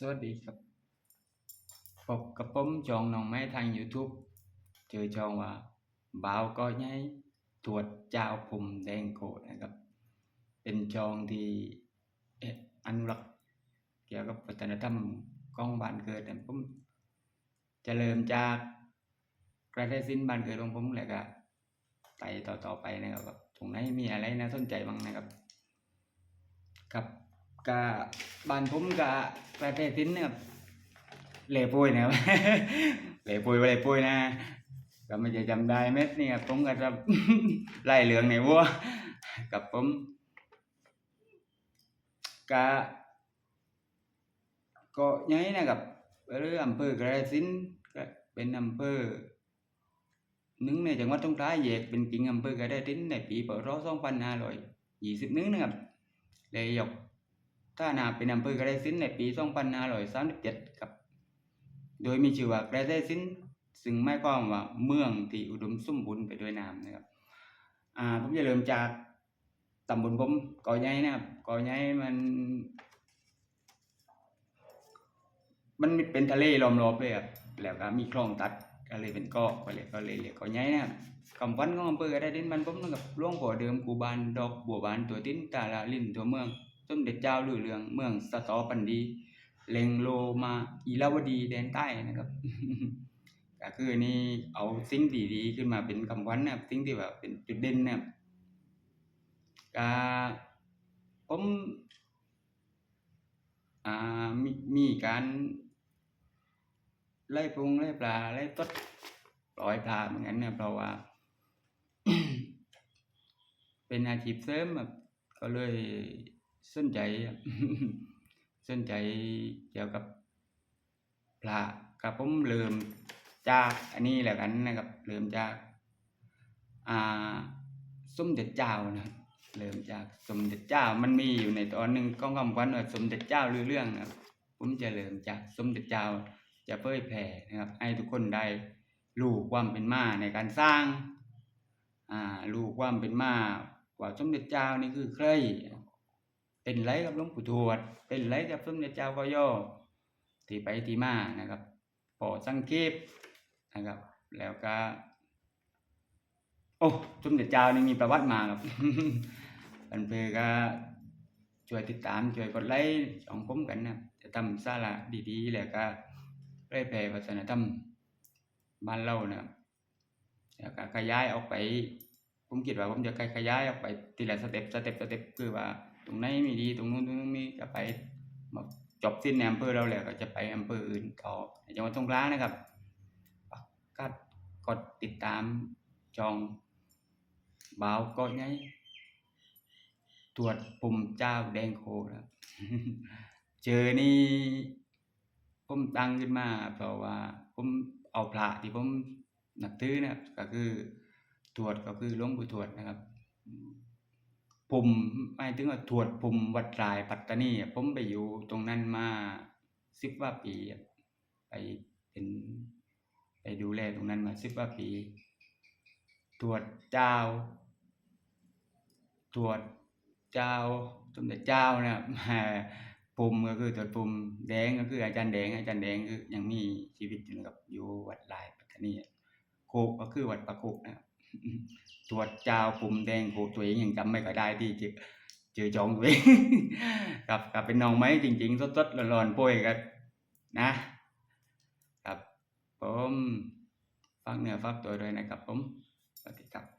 สวัสดีครับพบกับผมจองน้องไม้ทาง YouTube เจอจองว่าบ่าวก็ย้ายตรวจเจ้าผมแดงโกดนะครับ เป็นจองที่เอ่ออนุรักษ์เกี่ยวกับวัฒนธรรมของบ้านเกิดนะผมเจะเริ่มจากกระเทศสินบ้านเกิดของผมแหล้วก็ไปต่อๆไปนะครับตรงไหนมีอะไรน่าสนใจบ้างนะครับ ครับ ก็บ้านผมก็ประเทศสินนะครับเหล่ปุยนะครับ เหล่ปุยเหล่ปุยนะก็ไม่จะจำได้เม็ดนี่ครับผมก็จะไล่เหลืองในวัวกับผมก็ก็ย้ายนะครับหรืออำเภอกระสินก็เป็นอำเภอหนึ่งในจังหวัดสงขลาแยกเป็นกิ่งอำเภอกระสินในปีพศ2521นะครับเลยยก ถ้านาเป็นอำเภอกระสินในปี2537ครับ โดยมีชื่อว่ากระสินซึ่งหมายความว่าเมืองที่อุดมสมบูรณ์ไปด้วยน้ำนะครับ อ่าผมจะเริ่มจากตำบลผมกอใหญ่นะครับกอใหญ่มัน มันเป็นทะเลล้อมรอบเลยครับแล้วก็มีคลองตัดก็เลยเป็นเกาะก็เลยก็เลยเรียกเกาะใหญ่นะครับคำวันของอำเภอกระดินมันผมนะครับหลวงพ่อเดิมกูบานดอกบัวบานตัวติ้นตาลาลินตัวเมือง สมเด็จเจ้าลือเรืองเมืองสตอปันดีเลงโลมาอีลาวดีแดนใต้นะครับก็คือนี่เอาสิ่งดีๆขึ้นมาเป็นคำวัญนะครับสิ่งที่แบบเป็นจุดเด่นนะครับก็ผมอ่ามีมีการไล่ปรุงไล่ปลาไล่ตดปล่อยปลาเหมือนกันเนี่ยเพราะว่า เป็นอาชีพเสริมแบบก็เลย สนใจสนใจเกี่ยวกับพระกับผมเริ่มจากอันนี้แหละกันนะครับเริ่มจากอ่าสมเด็จเจ้านะครับเริ่มจากสมเด็จเจ้ามันมีอยู่ในตอนหนึ่งก้องคำวัญว่าสมเด็จเจ้าลือเรื่องนะครับผมจะเริ่มจากสมเด็จเจ้าจะเผยแผ่นะครับให้ทุกคนได้รู้ความเป็นมาในการสร้างอ่ารู้ความเป็นมาว่าสมเด็จเจ้านี่คือใคร เป็นไรกับหลวงปู่ทวด เป็นไรกับสมเด็จเจ้าก็ย่อที่ไปที่มานะครับปอสังเกตนะครับ แล้วก็ โอ้สมเด็จเจ้านี่มีประวัติมาครับอันเพอก็ช่วยติดตามช่วยกดไลค์ของผมกันนะจะทำสาระดีๆ แล้วก็เผยแผ่วัฒนธรรมบ้านเรานะครับแล้วก็ขยายออกไป ผมคิดว่าผมจะขยายออกไปทีละสเต็ปสเต็ปสเต็ปคือว่า ตรงไหนไม่ดีตรงนู้นตรงนู้นมีก็ไปมาจบสิ้นในอำเภอเราแล้วก็จะไปอำเภออื่นต่อในจังหวัดสงขลานะครับก็กดติดตามจองบ่าวก็ไงตรวจปุ่มเจ้าแดงโคนะครับเจอนี่ผมตั้งขึ้นมาเพราะว่าผมเอาพระที่ผมนับถือนะก็คือตรวจก็คือหลวงปู่ทวดนะครับ ผมหมายถึงว่าถวดผมวัดรายปัตตานีผมไปอยู่ตรงนั้นมาสิบว่าปีไปเป็นไปดูแลตรงนั้นมาสิบว่าปีตรวจเจ้าตรวจเจ้าสมเด็จเจ้านะครับปุ่มก็คือตรวจปุ่มแดงก็คืออาจารย์แดง อาจารย์แดงคือยังมีชีวิตอยู่นะครับอยู่วัดลายปัตตานีโคกก็คือวัดประโคกนะครับ ตรวจจาวปุ่มแดงโคตัวเองยังจำไม่ค่อยได้ที่เจอเจอจองตัวเองกับกับเป็นน้องไม้จริงๆสดๆร้อนๆป่วยกันนะครับผมฟักเนื้อฟักตัวด้วยนะครับผมสวัสดีครับ